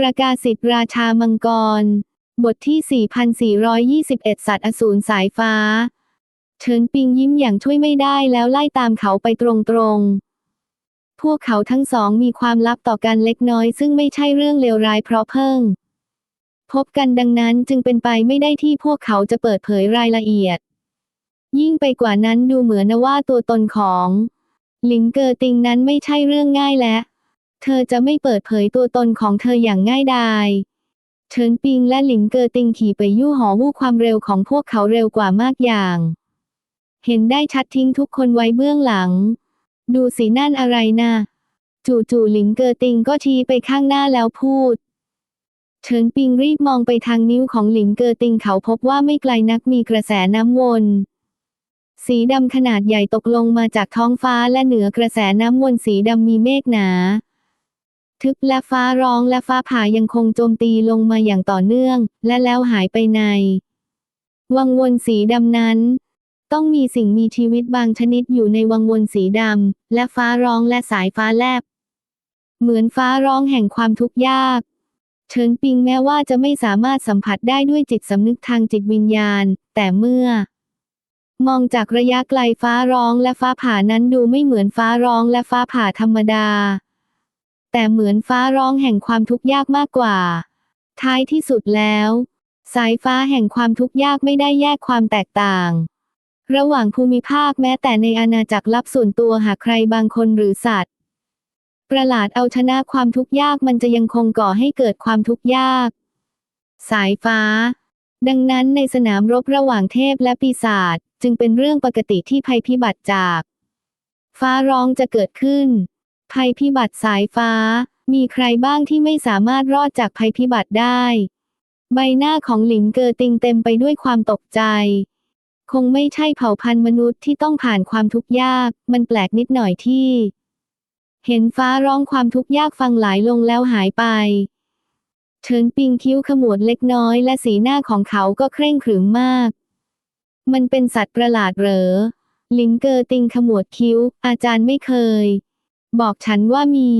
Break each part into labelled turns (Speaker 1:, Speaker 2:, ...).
Speaker 1: ประกาศิทธิราชามังกร บทที่ 4421 สัตว์อสูรสายฟ้า เฉินปิงยิ้มอย่างช่วยไม่ได้แล้วไล่ตามเขาไปตรงๆ พวกเขาทั้งสองมีความลับต่อกันเล็กน้อยซึ่งไม่ใช่เรื่องเลวร้ายเพราะเพิ่ง พบกันดังนั้นจึงเป็นไปไม่ได้ที่พวกเขาจะเปิดเผยรายละเอียด ยิ่งไปกว่านั้นดูเหมือนนะว่าตัวตนของ หลิงเกอติงนั้นไม่ใช่เรื่องง่ายและ เธอจะไม่เปิดเผยตัวตนของเธออย่างง่ายดายเฉินปิงและหลิงเกอติงขี่ไปยู่หอวู่ความเร็วของพวกเขาเร็วกว่ามากอย่าง เห็นได้ชัดทิ้งทุกคนไว้เบื้องหลัง ดูสินั่นอะไรนะจู่ๆหลิงเกอติงก็ชี้ไปข้างหน้าแล้วพูดเฉินปิงรีบมองไปทางนิ้วของหลิงเกอติงเขาพบว่าไม่ไกลนักมีกระแสน้ำวน สีดำขนาดใหญ่ตกลงมาจากท้องฟ้าและเหนือกระแสน้ำวนสีดำมีเมฆหนา ทึบและฟ้าร้องและฟ้าผ่ายังคงโจมตีลงมาอย่างต่อเนื่อง และแล้วหายไปใน วังวนสีดำนั้น ต้องมีสิ่งมีชีวิตบางชนิดอยู่ในวังวนสีดำและฟ้าร้องและสายฟ้าแลบ เหมือนฟ้าร้องแห่งความทุกข์ยากเฉินปิงแม้ว่าจะไม่สามารถสัมผัสได้ด้วยจิตสำนึกทางจิตวิญญาณ แต่เมื่อ มองจากระยะไกลฟ้าร้องและฟ้าผ่านั้นดูไม่เหมือนฟ้าร้องและฟ้าผ่าธรรมดา แต่เหมือนฟ้าร้องแห่งความทุกข์ยากมากกว่า ท้ายที่สุดแล้ว สายฟ้าแห่งความทุกข์ยากไม่ได้แยกความแตกต่าง ระหว่างภูมิภาคแม้แต่ในอาณาจักรลับส่วนตัวหากใครบางคนหรือสัตว์ ประหลาดเอาชนะความทุกข์ยากมันจะยังคงก่อให้เกิดความทุกข์ยาก สายฟ้า ดังนั้นในสนามรบระหว่างเทพและปีศาจจึงเป็นเรื่องปกติที่ภัยพิบัติจาก ฟ้าร้องจะเกิดขึ้น ภัยพิบัติสายฟ้า มีใครบ้างที่ไม่สามารถรอดจากภัยพิบัติได้ ใบหน้าของหลิงเกอติงเต็มไปด้วยความตกใจ คงไม่ใช่เผ่าพันธุ์มนุษย์ที่ต้องผ่านความทุกข์ยาก มันแปลกนิดหน่อยที่ เห็นฟ้าร้องความทุกข์ยากฟังหลายลงแล้วหายไปเฉินปิงคิ้วขมวดเล็กน้อยและสีหน้าของเขาก็เคร่งขรึมมาก มันเป็นสัตว์ประหลาดเหรอ ลิงเกอร์ติงขมวดคิ้ว อาจารย์ไม่เคย บอกฉันว่ามี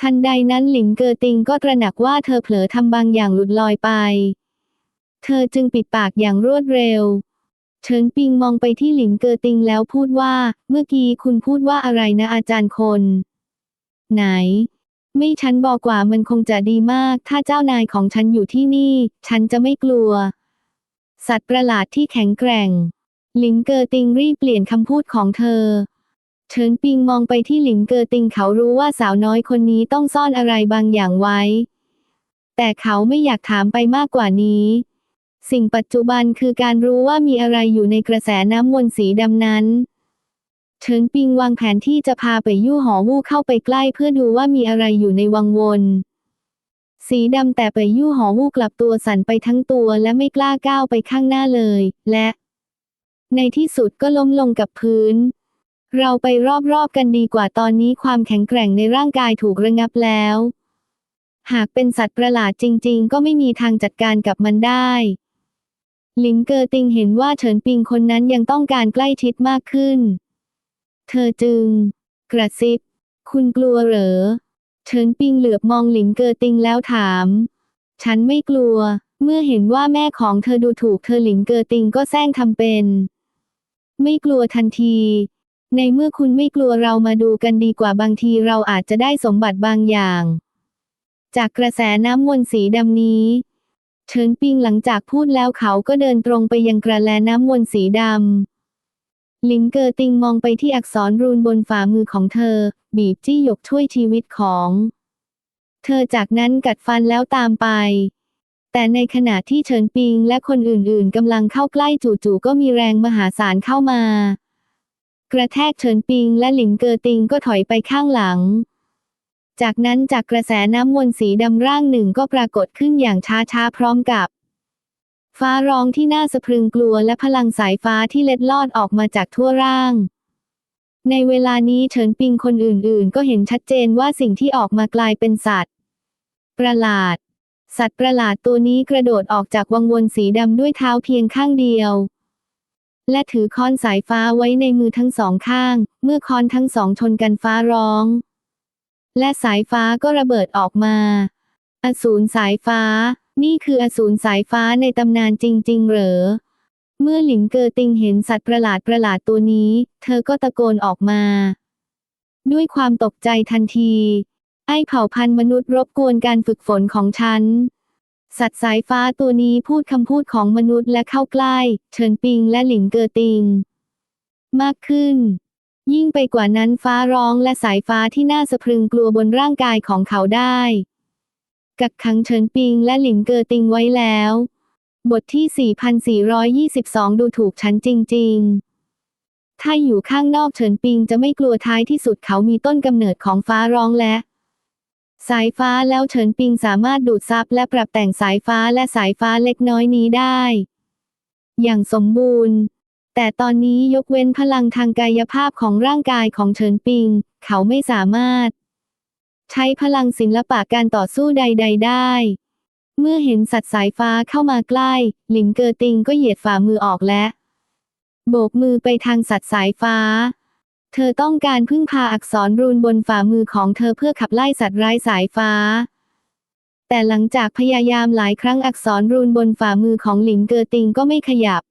Speaker 1: ทันใดนั้นหลิงเกอร์ติงก็ตระหนักว่าเธอเผลอทำบางอย่างหลุดลอยไป เธอจึงปิดปากอย่างรวดเร็ว เฉินปิงมองไปที่หลิงเกอร์ติงแล้วพูดว่า เมื่อกี้คุณพูดว่าอะไรนะอาจารย์คน ไหน ไม่ฉันบอกว่ามันคงจะดีมาก ถ้าเจ้านายของฉันอยู่ที่นี่ ฉันจะไม่กลัว สัตว์ประหลาดที่แข็งแกร่ง หลิงเกอติงรีบเปลี่ยนคำพูดของเธอ เฉินปิงมองไปที่หลิงเกอติงเขารู้ว่าสาวน้อยคนนี้ต้องซ่อนอะไรบางอย่างไว้ แต่เขาไม่อยากถามไปมากกว่านี้ สิ่งปัจจุบันคือการรู้ว่ามีอะไรอยู่ในกระแสน้ำวนสีดำนั้นเฉินปิงวางแผนที่จะพาไปยู่หอวู่เข้าไปใกล้เพื่อดูว่ามีอะไรอยู่ในวังวนสีดำแต่ไปยู่หอวู่กลับตัวสั่นไปทั้งตัวและไม่กล้าก้าวไปข้างหน้าเลย และ ในที่สุดก็ล้มลงกับพื้น เราไปรอบๆกันดีกว่าตอนนี้ความแข็งแกร่งในร่างกายถูกระงับแล้ว หากเป็นสัตว์ประหลาดจริง ๆ ก็ไม่มีทางจัดการกับมันได้ หลินเกอติงเห็นว่าเฉินปิงคนนั้นยังต้องการใกล้ชิดมากขึ้น เธอจึง กระซิบ คุณกลัวเหรอ เฉินปิงเหลือบมองหลินเกอติงแล้วถาม ฉันไม่กลัว เมื่อเห็นว่าแม่ของเธอดูถูกเธอหลินเกอติงก็แซงทำเป็น ไม่กลัวทันที ในเมื่อคุณไม่กลัวเรามาดูกันดีกว่าบางทีเราอาจจะได้สมบัติบางอย่าง จากกระแสน้ำวนสีดำนี้ เฉินปิงหลังจากพูดแล้วเขาก็เดินตรงไปยังกระแลน้ำวนสีดำลิงเกอติงมองไปที่อักษรรูนบนฝ่ามือของเธอ บีบจี้หยกช่วยชีวิตของ เธอจากนั้นกัดฟันแล้วตามไปแต่ในขณะที่เฉินปิงและคนอื่นๆกำลังเข้าใกล้จู่ๆก็มีแรงมหาศาลเข้ามา กระแทกเฉินปิงและหลิงเกอติงก็ถอยไปข้างหลัง จากนั้นจากกระแสน้ำวนสีดำร่างหนึ่งก็ปรากฏขึ้นอย่างช้าๆพร้อมกับ ฟ้าร้องที่น่าสะพรึงกลัวและพลังสายฟ้าที่เล็ดลอดออกมาจากทั่วร่าง ในเวลานี้เฉินปิงคนอื่นๆ ก็เห็นชัดเจนว่าสิ่งที่ออกมากลายเป็นสัตว์ ประหลาด สัตว์ประหลาดตัวนี้กระโดดออกจากวังวนสีดำด้วยเท้าเพียงข้างเดียว และถือค้อนสายฟ้าไว้ในมือทั้งสองข้าง เมื่อค้อนทั้งสองชนกันฟ้าร้อง และสายฟ้าก็ระเบิดออกมา อสูรสายฟ้า นี่คืออสูรสายฟ้าในตำนานจริง ๆ เหรอ เมื่อหลิงเกอติงเห็นสัตว์ประหลาดประหลาดตัวนี้ เธอก็ตะโกนออกมา ด้วยความตกใจทันที ไอ้เผ่าพันธุ์มนุษย์รบกวนการฝึกฝนของฉัน สัตว์สายฟ้าตัวนี้พูดคำพูดของมนุษย์และเข้าใกล้ เฉินปิงและหลิงเกอติง มากขึ้น ยิ่งไปกว่านั้นฟ้าร้องและสายฟ้าที่น่าสะพรึงกลัวบนร่างกายของเขาได้ กักขังเฉินปิงและหลิงเกอติงไว้แล้ว บทที่ 4422 ดูถูกฉันจริง ๆถ้าอยู่ข้างนอกเฉินปิงจะไม่กลัวท้ายที่สุดเขามีต้นกำเนิดของฟ้าร้องและ สายฟ้าแล้วเฉินปิงสามารถดูดซับและปรับแต่งสายฟ้าและสายฟ้าเล็กน้อยนี้ได้ อย่างสมบูรณ์ แต่ตอนนี้ยกเว้นพลังทางกายภาพของร่างกายของเฉินปิง เขาไม่สามารถ ใช้พลังศิลปะการต่อสู้ใด ๆ ได้ เมื่อเห็นสัตว์สายฟ้าเข้ามาใกล้ หลิงเกอติงก็เหยียดฝ่ามือออกและ โบกมือไปทางสัตว์สายฟ้า เธอต้องการพึ่งพาอักษรรูนบนฝ่ามือของเธอเพื่อขับไล่สัตว์ร้ายสายฟ้า แต่หลังจากพยายามหลายครั้งอักษรรูนบนฝ่ามือของหลิงเกอติงก็ไม่ขยับ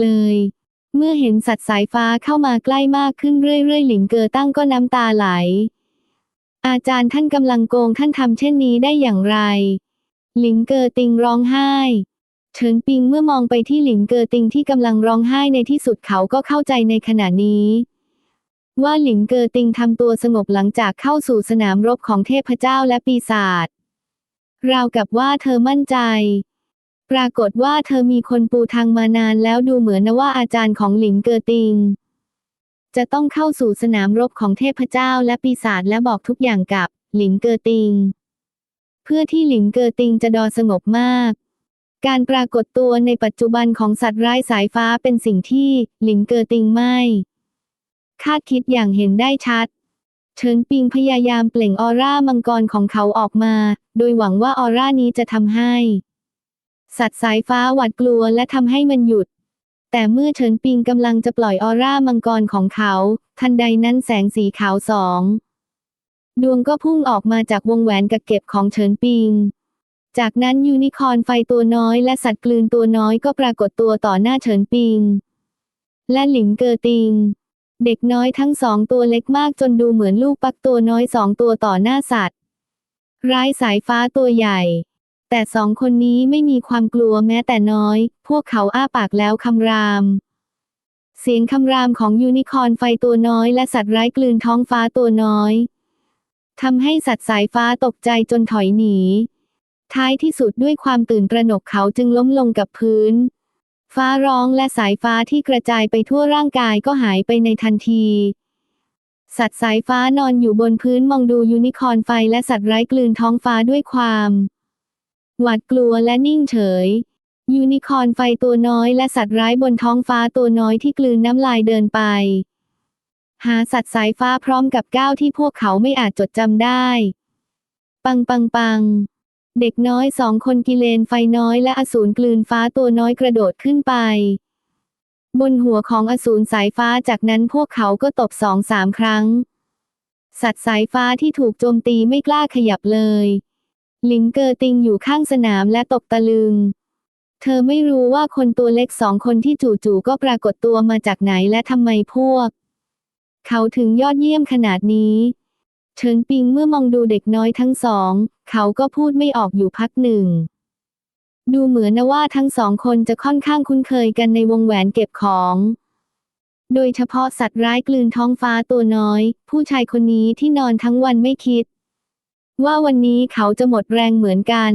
Speaker 1: เลย เมื่อเห็นสัตว์สายฟ้าเข้ามาใกล้มากขึ้นเรื่อยๆ หลิงเกอตั้งก็น้ำตาไหล อาจารย์ท่านกำลังโกงท่านทำเช่นนี้ได้อย่างไร หลิงเกอติงร้องไห้เฉินปิงเมื่อมองไปที่หลิงเกอติงที่กำลังร้องไห้ในที่สุดเขาก็เข้าใจในขณะนี้ ว่าหลิงเกอติงทำตัวสงบหลังจากเข้าสู่สนามรบของเทพเจ้าและปีศาจราวกับว่าเธอมั่นใจ ปรากฏว่าเธอมีคนปูทางมานานแล้วดูเหมือนนะว่าอาจารย์ของหลิงเกอติง จะต้องเข้าสู่สนามรบของเทพเจ้าและปีศาจและบอกทุกอย่างกับหลิงเกอติง เพื่อที่หลิงเกอติงจะดอสงบมาก การปรากฏตัวในปัจจุบันของสัตว์ร้ายสายฟ้าเป็นสิ่งที่หลิงเกอติงไม่ คาดคิดอย่างเห็นได้ชัด เฉินปิงพยายามเปล่งออร่ามังกรของเขาออกมา โดยหวังว่าออร่านี้จะทำให้ สัตว์สายฟ้าหวาดกลัวและทำให้มันหยุด แต่เมื่อเฉินปิงกำลังจะปล่อยออร่ามังกรของเขา ทันใดนั้นแสงสีขาวสอง ดวงก็พุ่งออกมาจากวงแหวนกักเก็บของเฉินปิงจากนั้นยูนิคอร์นไฟตัวน้อยและสัตว์กลืนตัวน้อยก็ปรากฏตัวต่อหน้าเฉินปิง และหลิงเกอติง เด็กน้อยทั้งสองตัวเล็กมากจนดูเหมือนลูกปักตัวน้อยสองตัวต่อหน้าสัตว์ ร้ายสายฟ้าตัวใหญ่ แต่สองคนนี้ไม่มีความกลัวแม้แต่น้อย พวกเขาอ้าปากแล้วคำราม เสียงคำรามของยูนิคอร์นไฟตัวน้อยและสัตว์ร้ายกลืนท้องฟ้าตัวน้อยทำให้สัตว์สายฟ้าตกใจจนถอยหนี ท้ายที่สุดด้วยความตื่นตระหนกเขาจึงล้มลงกับพื้น ฟ้าร้องและสายฟ้าที่กระจายไปทั่วร่างกายก็หายไปในทันที สัตว์สายฟ้านอนอยู่บนพื้นมองดูยูนิคอร์นไฟและสัตว์ไร้กลืนท้องฟ้าด้วยความ หวาดกลัวและนิ่งเฉย ยูนิคอร์นไฟตัวน้อยและสัตว์ร้ายบนท้องฟ้าตัวน้อยที่กลืนน้ำลายเดินไป หาสัตว์สายฟ้าพร้อมกับก้าวที่พวกเขาไม่อาจจดจำได้ ปังปังปัง เด็กน้อยสองคนกิเลนไฟน้อยและอสูรกลืนฟ้าตัวน้อยกระโดดขึ้นไป บนหัวของอสูรสายฟ้าจากนั้นพวกเขาก็ตบสองสามครั้ง สัตว์สายฟ้าที่ถูกโจมตีไม่กล้าขยับเลยลิงเกอร์ติงอยู่ข้างสนามและตกตะลึง เธอไม่รู้ว่าคนตัวเล็กสองคนที่จู่ๆก็ปรากฏตัวมาจากไหนและทำไมพวก เขาถึงยอดเยี่ยมขนาดนี้ เฉินปิงเมื่อมองดูเด็กน้อยทั้งสอง เขาก็พูดไม่ออกอยู่พักหนึ่ง ดูเหมือนนะว่าทั้งสองคนจะค่อนข้างคุ้นเคยกันในวงแหวนเก็บของ โดยเฉพาะสัตว์ร้ายกลืนท้องฟ้าตัวน้อย ผู้ชายคนนี้ที่นอนทั้งวันไม่คิด ว่าวันนี้เขาจะหมดแรงเหมือนกัน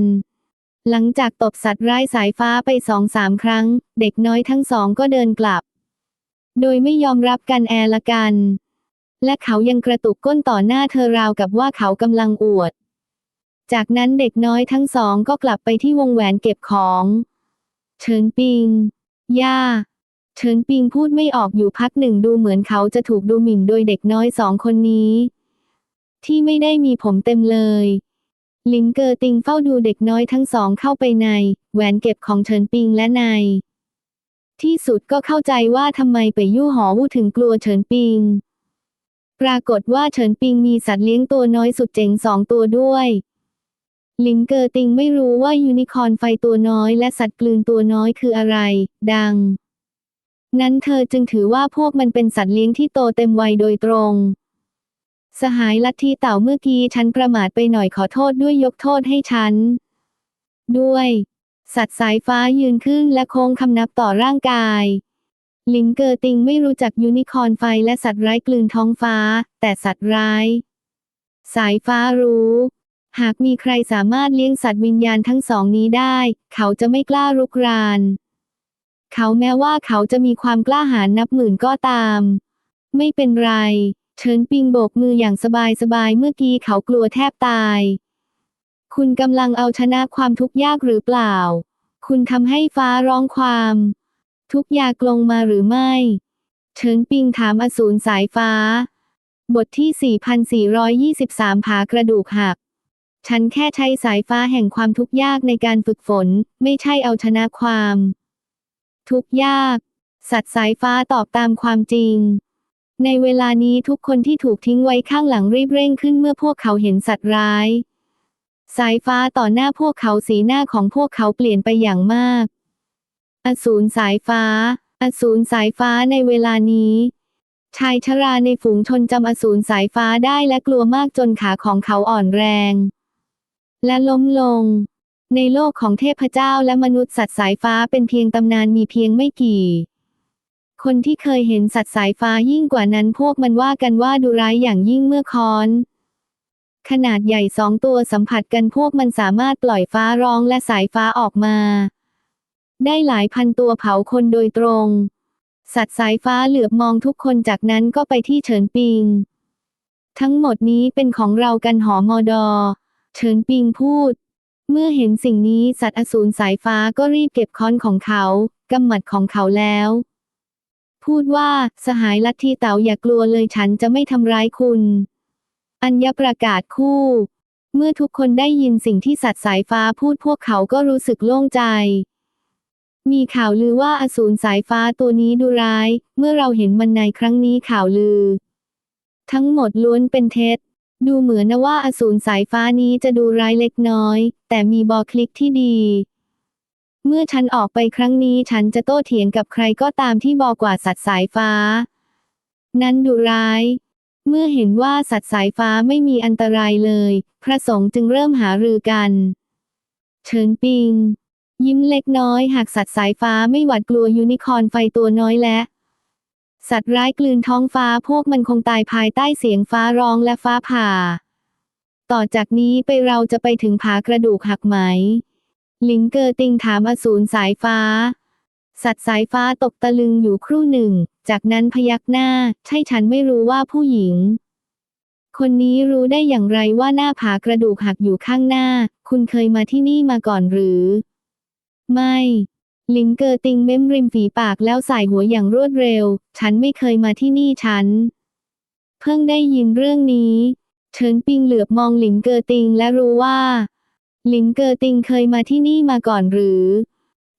Speaker 1: หลังจากตบสัตว์ร้ายสายฟ้าไปสองสามครั้ง เด็กน้อยทั้งสองก็เดินกลับ โดยไม่ยอมรับกันแอละกัน และเขายังกระตุกก้นต่อหน้าเธอราวกับว่าเขากำลังอวด จากนั้นเด็กน้อยทั้งสองก็กลับไปที่วงแหวนเก็บของเฉินปิง ย่าเฉินปิงพูดไม่ออกอยู่พักหนึ่งดูเหมือนเขาจะถูกดูหมิ่นโดยเด็กน้อยสองคนนี้ ที่ไม่ได้มีผมเต็มเลยลิงเกอร์ติงเฝ้าดูเด็กน้อยทั้งสองเข้าไปใน แหวนเก็บของเฉินปิงและใน ที่สุดก็เข้าใจว่าทำไมไปยู่หอวูถึงกลัวเฉินปิง ปรากฏว่าเฉินปิงมีสัตว์เลี้ยงตัวน้อยสุดเจ๋งสองตัวด้วยลิงเกอร์ติงไม่รู้ว่ายูนิคอร์นไฟตัวน้อยและสัตว์กลืนตัวน้อยคืออะไร ดัง นั้นเธอจึงถือว่าพวกมันเป็นสัตว์เลี้ยงที่โตเต็มวัยโดยตรง สหายลัทธิเต่าเมื่อกี้ฉันประมาทไปหน่อยขอโทษด้วยยกโทษให้ฉัน ด้วย สัตว์สายฟ้ายืนขึ้นและโค้งคำนับต่อร่างกาย ลิงเกอร์ติงไม่รู้จักยูนิคอร์นไฟและสัตว์ร้ายกลืนท้องฟ้า แต่สัตว์ร้าย สายฟ้ารู้ หากมีใครสามารถเลี้ยงสัตว์วิญญาณทั้งสองนี้ได้ เขาจะไม่กล้ารุกราน เขาแม้ว่าเขาจะมีความกล้าหาญนับหมื่นก็ตาม ไม่เป็นไรเฉินปิงโบกมืออย่างสบายๆเมื่อกี้เขากลัวแทบตาย คุณกำลังเอาชนะความทุกข์ยากหรือเปล่า คุณทำให้ฟ้าร้องความ ทุกยากลงมาหรือไม่เฉินปิงถามอสูรสายฟ้า บทที่ 4423 ผากระดูกหัก ฉันแค่ใช้สายฟ้าแห่งความทุกข์ยากในการฝึกฝน ไม่ใช่เอาชนะความ ทุกข์ยาก สัตว์สายฟ้าตอบตามความจริง ในเวลานี้ทุกคนที่ถูกทิ้งไว้ข้างหลังรีบเร่งขึ้นเมื่อพวกเขาเห็นสัตว์ร้าย สายฟ้าต่อหน้าพวกเขาสีหน้าของพวกเขาเปลี่ยนไปอย่างมาก อสูรสายฟ้า อสูรสายฟ้าในเวลานี้ ชายชราในฝูงชนจำอสูรสายฟ้าได้และกลัวมากจนขาของเขาอ่อนแรง และล้มลง ในโลกของเทพเจ้าและมนุษย์สัตว์สายฟ้าเป็นเพียงตำนานมีเพียงไม่กี่ คนที่เคยเห็นสัตว์สายฟ้ายิ่งกว่านั้นพวกมันว่ากันว่าดูร้ายอย่างยิ่งเมื่อค้อนขนาดใหญ่สองตัวสัมผัสกันพวกมันสามารถปล่อยฟ้าร้องและสายฟ้าออกมา ได้หลายพันตัวเผาคนโดยตรง สัตว์สายฟ้าเหลือบมองทุกคนจากนั้นก็ไปที่เฉินปิง ทั้งหมดนี้เป็นของเรากันหอมอดอ เฉินปิงพูด เมื่อเห็นสิ่งนี้สัตว์อสูรสายฟ้าก็รีบเก็บค้อนของเขากำหมัดของเขาแล้ว พูดว่าสหายลัทธิเต๋าอย่ากลัวเลยฉันจะไม่ทำร้ายคุณ อัญญประกาศคู่ เมื่อทุกคนได้ยินสิ่งที่สัตว์สายฟ้าพูดพวกเขาก็รู้สึกโล่งใจ มีข่าวลือว่าอสูรสายฟ้าตัวนี้ดูร้าย เมื่อเราเห็นมันในครั้งนี้ข่าวลือ ทั้งหมดล้วนเป็นเท็จ ดูเหมือนนะว่าอสูรสายฟ้านี้จะดูร้ายเล็กน้อย แต่มีบอคลิกที่ดี เมื่อฉันออกไปครั้งนี้ฉันจะโต้เถียงกับใครก็ตามที่บอกว่าสัตว์สายฟ้า นั้นดูร้าย เมื่อเห็นว่าสัตว์สายฟ้าไม่มีอันตรายเลย พระสงฆ์จึงเริ่มหารือกันเฉินปิง ยิ้มเล็กน้อยหากสัตว์สายฟ้าไม่หวาดกลัวยูนิคอร์นไฟตัวน้อยและ สัตว์ร้ายกลืนท้องฟ้าพวกมันคงตายภายใต้เสียงฟ้าร้องและฟ้าผ่า ต่อจากนี้ไปเราจะไปถึงผากระดูกหักไหม ลิงเกอร์ติงถามอสูรสายฟ้า สัตว์สายฟ้าตกตะลึงอยู่ครู่หนึ่ง จากนั้นพยักหน้า ใช่ฉันไม่รู้ว่าผู้หญิงคนนี้รู้ได้อย่างไรว่าหน้าผากระดูกหักอยู่ข้างหน้า คุณเคยมาที่นี่มาก่อนหรือ ไม่ลิงเกอร์ติงเม้มริมฝีปากแล้วใส่หัวอย่างรวดเร็ว ฉันไม่เคยมาที่นี่ฉัน เพิ่งได้ยินเรื่องนี้เฉินปิงเหลือบมองหลิงเกอร์ติงและรู้ว่า หลิงเกอร์ติงเคยมาที่นี่มาก่อนหรือ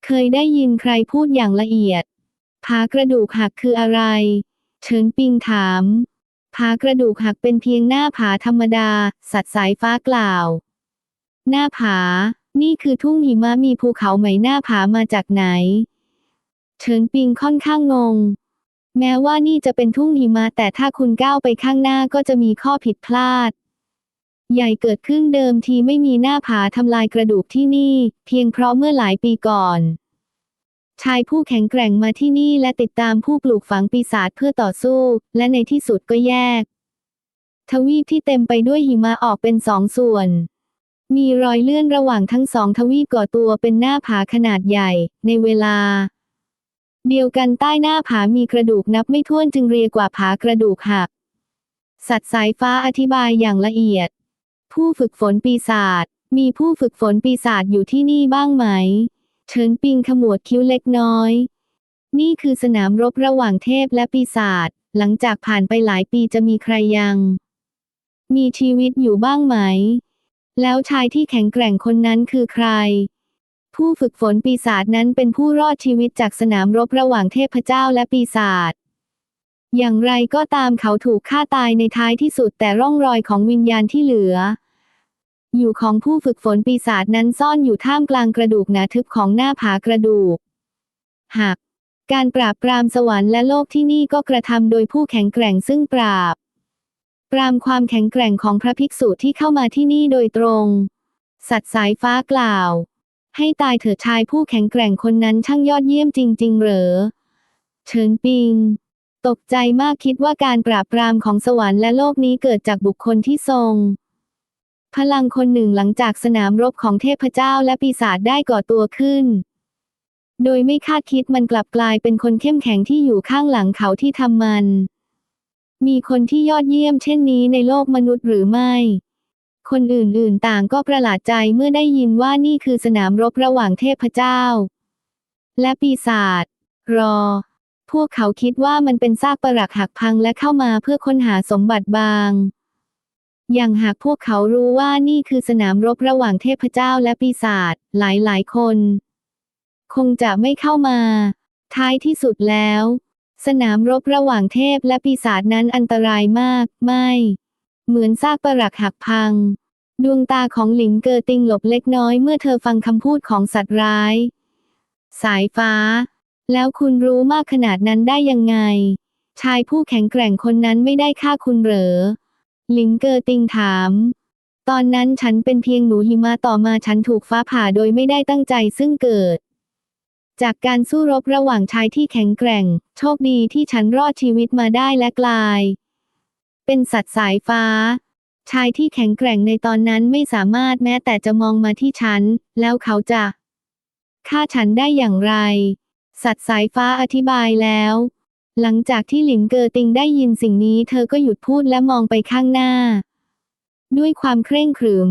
Speaker 1: เคยได้ยินใครพูดอย่างละเอียดผากระดูกหักคืออะไรเฉินปิงถามผากระดูกหักเป็นเพียงหน้าผาธรรมดา สัตว์สายฟ้ากล่าว หน้าผา นี่คือทุ่งหิมะมีภูเขาไหมหน้าผามาจากไหน เฉินปิงค่อนข้างงง แม้ว่านี่จะเป็นทุ่งหิมะแต่ถ้าคุณก้าวไปข้างหน้าก็จะมีข้อผิดพลาด ใหญ่เกิดขึ้นเดิมทีไม่มีหน้าผาทำลายกระดูกที่นี่ เพียงเพราะเมื่อหลายปีก่อน ชายผู้แข็งแกร่งมาที่นี่และติดตามผู้ปลูกฝังปีศาจเพื่อต่อสู้ และในที่สุดก็แยก ทวีปที่เต็มไปด้วยหิมะออกเป็นสองส่วน มีรอยเลื่อนระหว่างทั้งสองทวีปก่อตัวเป็นหน้าผาขนาดใหญ่ ในเวลา เดียวกันใต้หน้าผามีกระดูกนับไม่ถ้วนจึงเรียกว่าผากระดูกหัก สัตว์สายฟ้าอธิบายอย่างละเอียด ผู้ฝึกฝนปีศาจมีผู้ฝึกฝนปีศาจอยู่ที่นี่บ้างไหมเฉินปิงขมวดคิ้วเล็กน้อย นี่คือสนามรบระหว่างเทพและปีศาจหลังจากผ่านไปหลายปีจะมีใครยัง มีชีวิตอยู่บ้างไหม แล้วชายที่แข็งแกร่งคนนั้นคือใคร ผู้ฝึกฝนปีศาจนั้นเป็นผู้รอดชีวิตจากสนามรบระหว่างเทพเจ้าและปีศาจอย่างไรก็ตามเขาถูกฆ่าตายในท้ายที่สุดแต่ร่องรอยของวิญญาณที่เหลือ อยู่ของผู้ฝึกฝนปีศาจนั้นซ่อนอยู่ท่ามกลางกระดูกหนาทึบของหน้าผากระดูกหักการปราบปรามสวรรค์และโลกที่นี่ก็กระทำโดยผู้แข็งแกร่งซึ่งปราบ ปรามความแข็งแกร่งของพระภิกษุที่เข้ามาที่นี่โดยตรง สัตว์สายฟ้ากล่าว ให้ตายเถิดชายผู้แข็งแกร่งคนนั้นช่างยอดเยี่ยมจริง ๆ เหรอ เฉินปิง ตกใจมากคิดว่าการปราบปรามของสวรรค์และโลกนี้เกิดจากบุคคลที่ทรง พลังคนหนึ่งหลังจากสนามรบของเทพเจ้าและปีศาจได้ก่อตัวขึ้น โดยไม่คาดคิดมันกลับกลายเป็นคนเข้มแข็งที่อยู่ข้างหลังเขาที่ทำมัน มีคนที่ยอดเยี่ยมเช่นนี้ในโลกมนุษย์หรือไม่ คนอื่นๆต่างก็ประหลาดใจเมื่อได้ยินว่านี่คือสนามรบระหว่างเทพเจ้า และปีศาจ รอ พวกเขาคิดว่ามันเป็นซากปรักหักพังและเข้ามาเพื่อค้นหาสมบัติบาง อย่างหากพวกเขารู้ว่านี่คือสนามรบระหว่างเทพเจ้าและปีศาจ หลายๆ คน คงจะไม่เข้ามา ท้ายที่สุดแล้ว สนามรบระหว่างเทพและปีศาจนั้นอันตรายมาก ไม่ เหมือนซากปรักหักพัง ดวงตาของหลิงเกอติงหลบเล็กน้อยเมื่อเธอฟังคำพูดของสัตว์ร้าย สายฟ้า แล้วคุณรู้มากขนาดนั้นได้ยังไง ชายผู้แข็งแกร่งคนนั้นไม่ได้ฆ่าคุณเหรอ หลิงเกอติงถาม ตอนนั้นฉันเป็นเพียงหนูหิมะต่อมาฉันถูกฟ้าผ่าโดยไม่ได้ตั้งใจซึ่งเกิด จากการสู้รบระหว่างชายที่แข็งแกร่ง โชคดีที่ฉันรอดชีวิตมาได้และกลาย เป็นสัตว์สายฟ้า ชายที่แข็งแกร่งในตอนนั้นไม่สามารถแม้แต่จะมองมาที่ฉัน แล้วเขาจะฆ่าฉันได้อย่างไร สัตว์สายฟ้าอธิบายแล้ว หลังจากที่หลินเกอติงได้ยินสิ่งนี้ เธอก็หยุดพูดและมองไปข้างหน้า ด้วยความเคร่งขรึม